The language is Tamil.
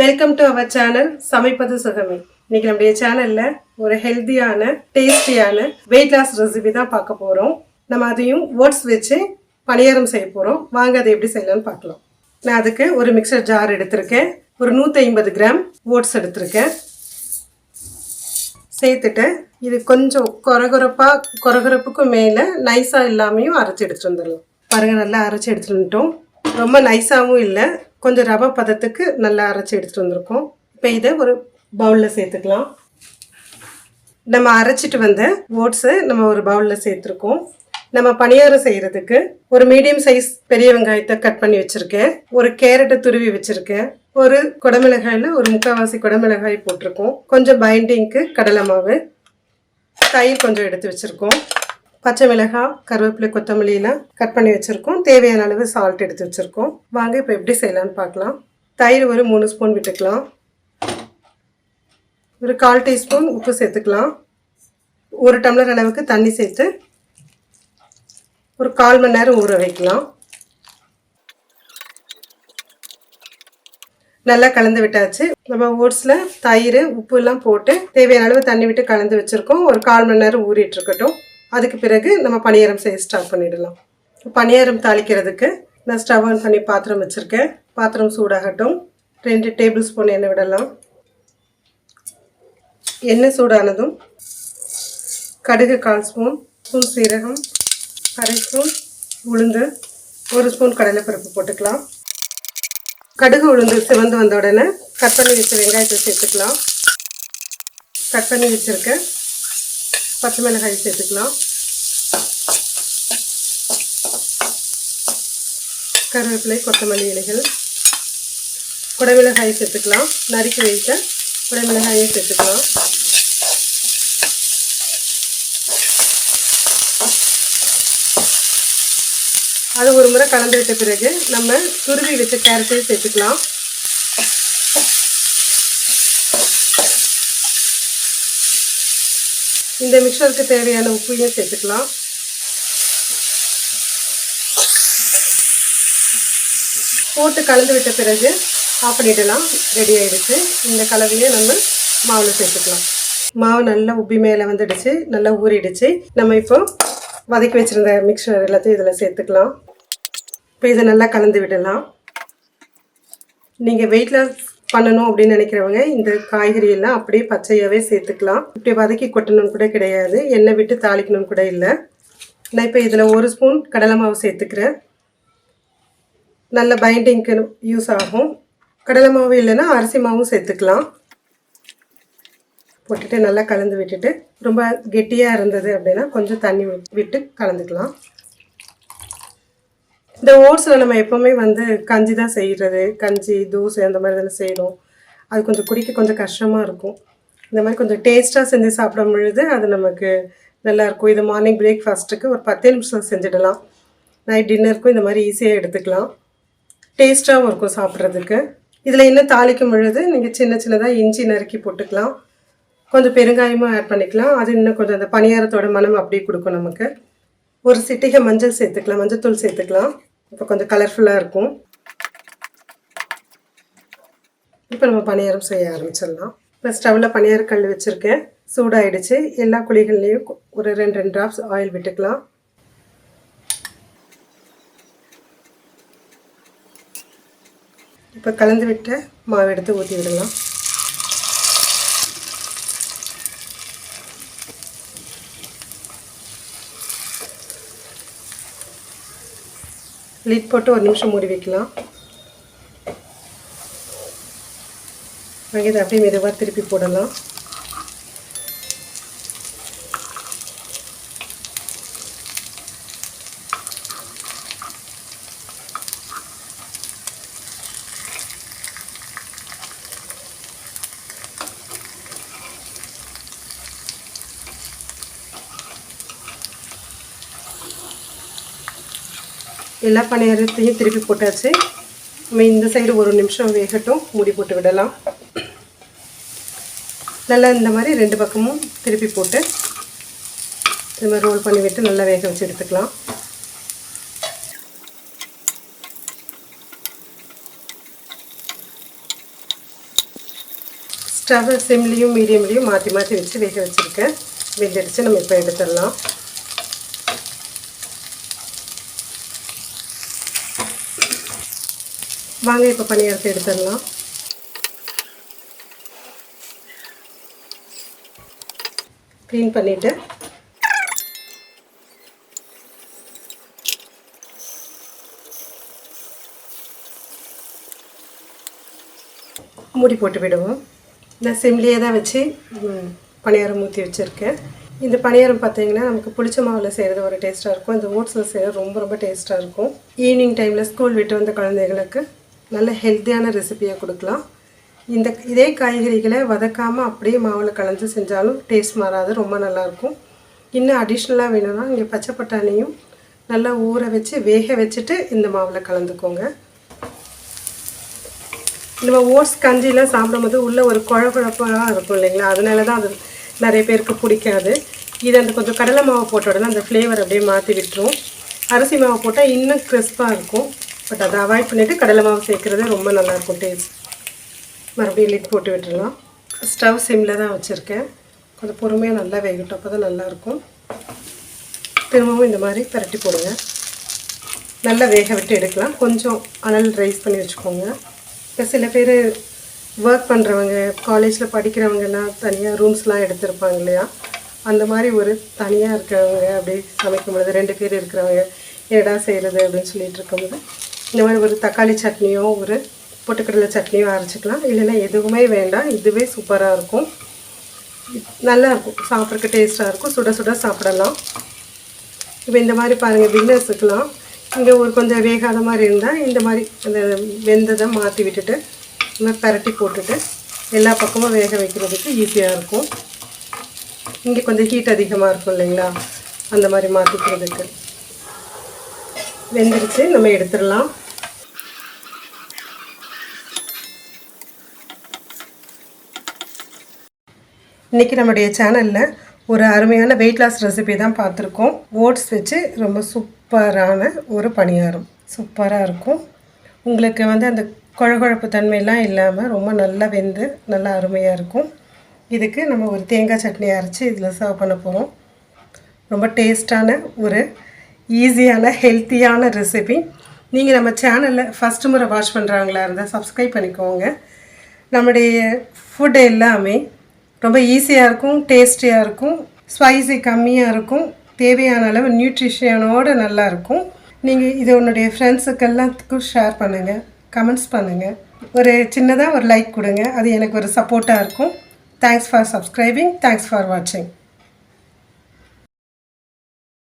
வெல்கம் டு அவர் சேனல் சமைப்பது சுகமே. இன்னைக்கு நம்முடைய சேனல்ல ஒரு ஹெல்த்தியான டேஸ்டியான வெயிட் லாஸ் ரெசிபி தான் பார்க்க போறோம். நம்ம அதையும் ஓட்ஸ் வச்சு பணியாரம் செய்ய போறோம். வாங்க அதை எப்படி செய்யலாம்னு பார்க்கலாம். நான் அதுக்கு ஒரு மிக்சர் ஜார் எடுத்திருக்கேன். ஒரு நூற்றி ஐம்பது கிராம் ஓட்ஸ் எடுத்திருக்கேன். சேர்த்துட்டு இது கொஞ்சம் கொரகொரப்பா கொரகொரப்புக்கும் மேலே நைஸாக இல்லாமையும் அரைச்சி எடுத்துகிட்டு வந்துடலாம். பாருங்க நல்லா அரைச்சி எடுத்துட்டு வந்துட்டோம். ரொம்ப நைஸாகவும் இல்லை. கொஞ்சம் ரவை பதத்துக்கு நல்லா அரைச்சி எடுத்துகிட்டு வந்திருக்கோம். இப்போ இதை ஒரு பவுலில் சேர்த்துக்கலாம். நம்ம அரைச்சிட்டு வந்த ஓட்ஸை நம்ம ஒரு பவுலில் சேர்த்துருக்கோம். நம்ம பணியாரம் செய்கிறதுக்கு ஒரு மீடியம் சைஸ் பெரிய வெங்காயத்தை கட் பண்ணி வச்சுருக்கேன். ஒரு கேரட்டை துருவி வச்சுருக்கேன். ஒரு குடமிளகாயில் ஒரு முக்கால்வாசி குடமிளகாய் போட்டிருக்கோம். கொஞ்சம் பைண்டிங்க்கு கடலை மாவு தயிர் கொஞ்சம் எடுத்து வச்சுருக்கோம். பச்சை மிளகாய் கருவேப்பிலை கொத்தமல்லியெல்லாம் கட் பண்ணி வச்சுருக்கோம். தேவையான அளவு சால்ட் எடுத்து வச்சுருக்கோம். வாங்க இப்போ எப்படி செய்யலான்னு பார்க்கலாம். தயிர் ஒரு மூணு ஸ்பூன் விட்டுக்கலாம். ஒரு கால் டீஸ்பூன் உப்பு சேர்த்துக்கலாம். ஒரு டம்ளர் அளவுக்கு தண்ணி சேர்த்து ஒரு கால் மணி நேரம் ஊற வைக்கலாம். நல்லா கலந்து விட்டாச்சு. நம்ம ஓட்ஸில் தயிர் உப்பு எல்லாம் போட்டு தேவையான அளவு தண்ணி விட்டு கலந்து வச்சுருக்கோம். ஒரு கால் மணி நேரம் ஊறிட்டு இருக்கட்டும். அதுக்கு பிறகு நம்ம பணியாரம் செய்ய ஸ்டார்ட் பண்ணிடலாம். பணியாரம் தாளிக்கிறதுக்கு நான் ஸ்டவ் ஆன் பண்ணி பாத்திரம் வச்சுருக்கேன். பாத்திரம் சூடாகட்டும். ரெண்டு டேபிள் ஸ்பூன் எண்ணெய் விடலாம். எண்ணெய் சூடானதும் கடுகு கால் ஸ்பூன் ஸ்பூன் சீரகம் அரை ஸ்பூன் உளுந்து ஒரு ஸ்பூன் கடலைப்பருப்பு போட்டுக்கலாம். கடுகு உளுந்து சிவந்து வந்த உடனே கட் பண்ணி வச்ச வெங்காயத்தை சேர்த்துக்கலாம். கட் பண்ணி வச்சுருக்க பச்சை மிளகாய் சேர்த்துக்கலாம். கருவேப்பிலை கொத்தமல்லி இலைகள். குடமிளகாயை சேர்த்துக்கலாம். நறுக்கி வைத்த குடமிளகாயை சேர்த்துக்கலாம். அது ஒரு முறை கலந்து விட்ட பிறகு நம்ம துருவி வச்ச கேரட்டையும் சேர்த்துக்கலாம். இந்த மிக்சருக்கு தேவையான உப்பையும் சேர்த்துக்கலாம். போட்டு கலந்து விட்ட பிறகு ஆஃப் பண்ணிடலாம் ரெடி ஆகிடுச்சு இந்த கலவையை நம்ம மாவில் சேர்த்துக்கலாம். மாவு நல்லா உப்பி மேலே வந்துடுச்சு நல்லா ஊறிடுச்சு. நம்ம இப்போ வதக்கி வச்சுருந்த மிக்சர் எல்லாத்தையும் இதில் சேர்த்துக்கலாம். இப்போ இதை நல்லா கலந்து விடலாம். நீங்கள் வெயிட் லாஸ் பண்ணணும் அப்படின்னு நினைக்கிறவங்க இந்த காய்கறி எல்லாம் அப்படியே பச்சையாகவே சேர்த்துக்கலாம். இப்படி வதக்கி கொட்டணும்னு கூட கிடையாது. எண்ணெய் விட்டு தாளிக்கணும்னு கூட இல்லை. நான் இப்போ இதில் ஒரு ஸ்பூன் கடலை மாவு சேர்த்துக்கிறேன். நல்ல பைண்டிங்க்கு யூஸ் ஆகும். கடலை மாவு இல்லைன்னா அரிசி மாவும் சேர்த்துக்கலாம். போட்டுட்டு நல்லா கலந்து விட்டுட்டு ரொம்ப கெட்டியாக இருந்தது அப்படின்னா கொஞ்சம் தண்ணி விட்டு கலந்துக்கலாம். இந்த ஓட்ஸில் நம்ம எப்போவுமே வந்து கஞ்சி தான் செய்கிறது கஞ்சி தோசை அந்த மாதிரி தானே செய்கிறோம் அது கொஞ்சம் குடிக்க கொஞ்சம் கஷ்டமாக இருக்கும். இந்த மாதிரி கொஞ்சம் டேஸ்ட்டாக செஞ்சு சாப்பிடும் பொழுது அது நமக்கு நல்லாயிருக்கும் இது மார்னிங் பிரேக்ஃபாஸ்ட்டுக்கு ஒரு பத்தே நிமிஷம் செஞ்சிடலாம். நைட் டின்னருக்கும் இந்த மாதிரி ஈஸியாக எடுத்துக்கலாம். டேஸ்ட்டாகவும் இருக்கும் சாப்பிட்றதுக்கு. இதில் இன்னும் தாளிக்கும் பொழுது நீங்கள் சின்ன சின்னதாக இஞ்சி நறுக்கி போட்டுக்கலாம். கொஞ்சம் பெருங்காயமும் ஆட் பண்ணிக்கலாம். அது இன்னும் கொஞ்சம் அந்த பணியாரத்தோட மனம் அப்படியே கொடுக்கும் நமக்கு. ஒரு சிட்டிகை மஞ்சள் சேர்த்துக்கலாம் மஞ்சள் தூள் சேர்த்துக்கலாம். இப்போ கொஞ்சம் கலர்ஃபுல்லாக இருக்கும். இப்போ நம்ம பணியாரம் செய்ய ஆரம்பிச்சிடலாம். இப்போ ஸ்டவ்வில் பணியாரக்கல் கல் வச்சுருக்கேன். சூடாயிடுச்சு. எல்லா குழிகள்லேயும் ஒரு ரெண்டு ரெண்டு ட்ராப்ஸ் ஆயில் விட்டுக்கலாம். இப்போ கலந்து விட்ட மாவு எடுத்து ஊற்றி விடலாம் லிட் போட்டு ஒரு நிமிஷம் மூடி வைக்கலாம். இதை அப்படியே மெதுவாக திருப்பி போடலாம். எல்லா பணியாரத்தையும் திருப்பி போட்டாச்சு. நம்ம இந்த சைடு ஒரு நிமிஷம் வேகட்டும். மூடி போட்டு விடலாம். நல்லா இந்த மாதிரி ரெண்டு பக்கமும் திருப்பி போட்டு இந்த மாதிரி ரோல் பண்ணி விட்டு நல்லா வேக வச்சு எடுத்துக்கலாம். ஸ்டவ் சிம்லேயும் மீடியம்லேயும் மாற்றி மாற்றி வச்சு வேக வச்சுருக்கேன். வெந்துடுச்சு. நம்ம இப்போ எடுத்துடலாம். வாங்க இப்போ பணியாரத்தை எடுத்துடலாம். க்ளீன் பண்ணிவிட்டு மூடி போட்டு விடுவோம். நான் சிம்லேயே தான் வச்சு பணியாரம் ஊற்றி வச்சுருக்கேன். இந்த பணியாரம் பார்த்தீங்கன்னா நமக்கு புளிச்ச மாவில் செய்கிறது ஒரு டேஸ்ட்டாக இருக்கும். இந்த ஓட்ஸில் செய்கிறது ரொம்ப ரொம்ப டேஸ்ட்டாக இருக்கும். ஈவினிங் டைமில் ஸ்கூல் விட்டு வந்த குழந்தைகளுக்கு நல்ல ஹெல்த்தியான ரெசிபியாக கொடுக்கலாம். இந்த இதே காய்கறிகளை வதக்காமல் அப்படியே மாவில் கலந்து செஞ்சாலும் டேஸ்ட் மாறாது ரொம்ப நல்லாயிருக்கும். இன்னும் அடிஷ்னலாக வேணும்னா இங்கே பச்சை பட்டாணியும் நல்லா ஊற வச்சு வேக வச்சுட்டு இந்த மாவில் கலந்துக்கோங்க. நம்ம ஓட்ஸ் கஞ்சிலாம் சாப்பிடும்போது உள்ளே ஒரு குழப்பழப்பாக இருக்கும் இல்லைங்களா? அதனால தான் அது நிறைய பேருக்கு பிடிக்காது. இது அந்த கொஞ்சம் கடலை மாவு போட்ட உடனே அந்த ஃப்ளேவர் அப்படியே மாற்றி விட்டுரும். அரிசி மாவு போட்டால் இன்னும் கிறிஸ்பாக இருக்கும். பட் அதை அவாய்ட் பண்ணிவிட்டு கடலை மாவு சேர்க்குறது ரொம்ப நல்லாயிருக்கும் டேஸ்ட் மறுபடியும் லிட் போட்டு விட்டுடலாம். ஸ்டவ் சிம்மில் தான் வச்சுருக்கேன். கொஞ்சம் பொறுமையாக நல்லா வேகட்டும் அப்போ தான் நல்லாயிருக்கும். திரும்பவும் இந்த மாதிரி பரட்டி போடுங்க. நல்லா வேக விட்டு எடுக்கலாம். கொஞ்சம் அனல் ரைஸ் பண்ணி வச்சுக்கோங்க. இப்போ சில பேர் ஒர்க் பண்ணுறவங்க காலேஜில் படிக்கிறவங்கலாம் தனியாக ரூம்ஸ்லாம் எடுத்திருப்பாங்க இல்லையா? அந்த மாதிரி ஒரு தனியாக இருக்கிறவங்க அப்படி சமைக்கும் பொழுது ரெண்டு பேர் இருக்கிறவங்க என்னடா செய்கிறது அப்படின்னு சொல்லிட்டு இருக்கும்போது இந்த மாதிரி ஒரு தக்காளி சட்னியோ ஒரு பொட்டுக்கடலை சட்னியோ அரைச்சிக்கலாம். இல்லைன்னா எதுவுமே வேண்டாம். இதுவே சூப்பராக இருக்கும். நல்லா இருக்கும். டேஸ்ட்டாக இருக்கும். சுட சுட சாப்பிடலாம். இப்போ இந்த மாதிரி பாருங்கள் பிக்னஸுக்கெலாம் இங்கே ஒரு கொஞ்சம் வேகாத மாதிரி இருந்தால் இந்த மாதிரி அந்த வெந்ததை மாற்றி விட்டுட்டு இந்த பரட்டி போட்டுட்டு எல்லா பக்கமும் வேக வைக்கிறதுக்கு ஈஸியாக இருக்கும். இங்கே கொஞ்சம் ஹீட் அதிகமாக இருக்கும் இல்லைங்களா? அந்த மாதிரி மாற்றிக்கிறதுக்கு வெந்துருச்சு. நம்ம எடுத்துடலாம். இன்றைக்கி நம்முடைய சேனலில் ஒரு அருமையான வெயிட் லாஸ் ரெசிபி தான் பார்த்துருக்கோம். ஓட்ஸ் வச்சு ரொம்ப சூப்பரான ஒரு பணியாரம். சூப்பராக இருக்கும். உங்களுக்கு வந்து அந்த குழகுழப்பு தன்மையெல்லாம் இல்லாமல் ரொம்ப நல்லா வெந்து நல்லா அருமையாக இருக்கும். இதுக்கு நம்ம ஒரு தேங்காய் சட்னி அரைச்சி இதில் சர்வ் பண்ண போகிறோம் ரொம்ப டேஸ்டான ஒரு ஈஸியான ஹெல்த்தியான ரெசிபி நீங்கள் நம்ம சேனலில் ஃபஸ்ட்டு முறை வாட்ச் பண்ணுறாங்களா இருந்தால் சப்ஸ்கிரைப் பண்ணிக்கோங்க. நம்முடைய ஃபுட் எல்லாமே ரொம்ப ஈஸியாக இருக்கும் டேஸ்டியாக இருக்கும் ஸ்பைசி கம்மியாக இருக்கும் தேவையான அளவு நியூட்ரிஷனோடு நல்லா இருக்கும். நீங்கள் இது உன்னுடைய ஃப்ரெண்ட்ஸுக்கெல்லாத்துக்கும் ஷேர் பண்ணுங்கள் கமெண்ட்ஸ் பண்ணுங்கள் ஒரு சின்னதாக ஒரு லைக் கொடுங்க அது எனக்கு ஒரு சப்போர்ட்டாக இருக்கும். Thanks for subscribing thanks for வாட்சிங்